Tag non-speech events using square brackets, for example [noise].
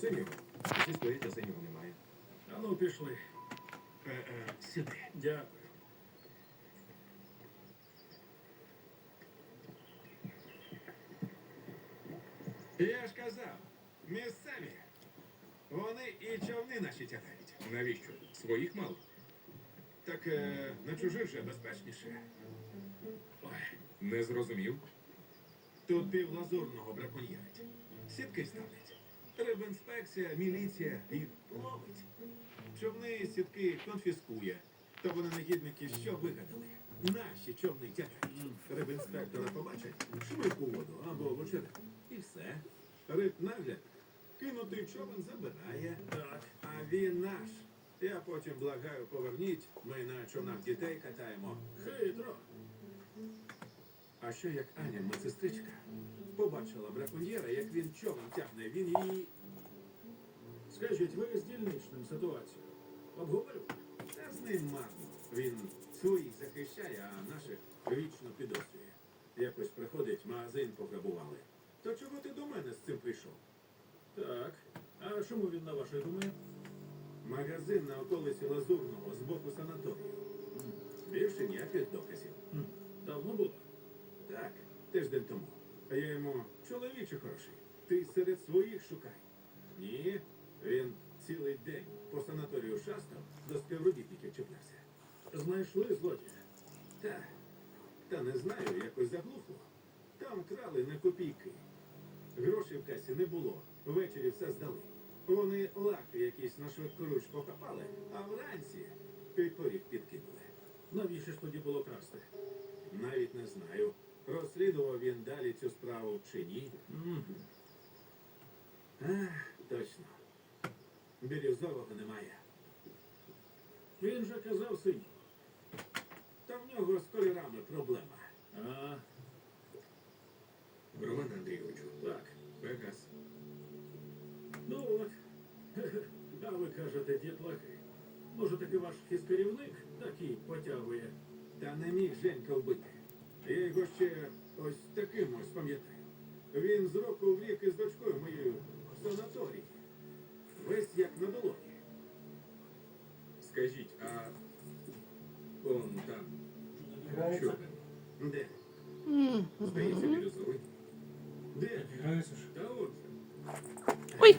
Синього. Зі стоїть, а синього немає. А ну пішли. Е, е, сюди. Дякую. Я ж казав, місцеві. Вони і човни наші тягають. Навіщо? Своїх мало. Так е, на чужих же безпечніше. Ой, не зрозумів. Тут пів лазурного браконьєрить. Сітки ставлять. Рибінспекція, міліція їх ловить. Човни сітки конфіскує. То вони негідники що вигадали? Наші човни тягають. Рибінспектора побачать, швидку воду або в очерет. І все. Риб нагляд. Кинутий човен забирає. А він наш. Я потім благаю, поверніть. Ми на човнах дітей катаємо. Хитро. А що як Аня, медсестричка, побачила браконьєра, як він човен тягне, він її. Скажіть, ви з дільничним ситуацію обговорювали? Та з ним марно. Він своїх захищає, а наших вічно підозрює. Якось приходить, магазин пограбували. То чого ти до мене з цим прийшов? Так. А чому він на вашій думає? Магазин на околиці Лазурного з боку санаторію. Більше ніяких доказів. Давно було? Тиждень тому. А я йому чоловіче хороший. Ти серед своїх шукай. Ні, він цілий день по санаторію шастав, до співробітників чіплявся. Знайшли злодія. Та, та не знаю, якось заглухло. Там крали на копійки. Грошей в касі не було. Ввечері все здали. Вони лахи якісь на швидкоруч покопали, а вранці під поріг підкинули. Навіщо ж тоді було красти? Навіть не знаю, розслідував він далі цю справу чи ні. Мгм. Ах, точно. Бірюзового немає. Він же казав синій. Та в нього з кольорами проблема. А, Роман Андрійовичу, так. Пегас. Ну от. [laughs] А ви кажете, дітлахи. Може, таки ваш фізкерівник такий потягує. Та не міг Женька вбити. Я його ще ось таким ось пам'ятаю. Він з року в рік із дочкою моєю в санаторії. Весь як на долоні. Скажіть, а он там що? Де? Здається, бірюзовий. Де? Та от. Ой!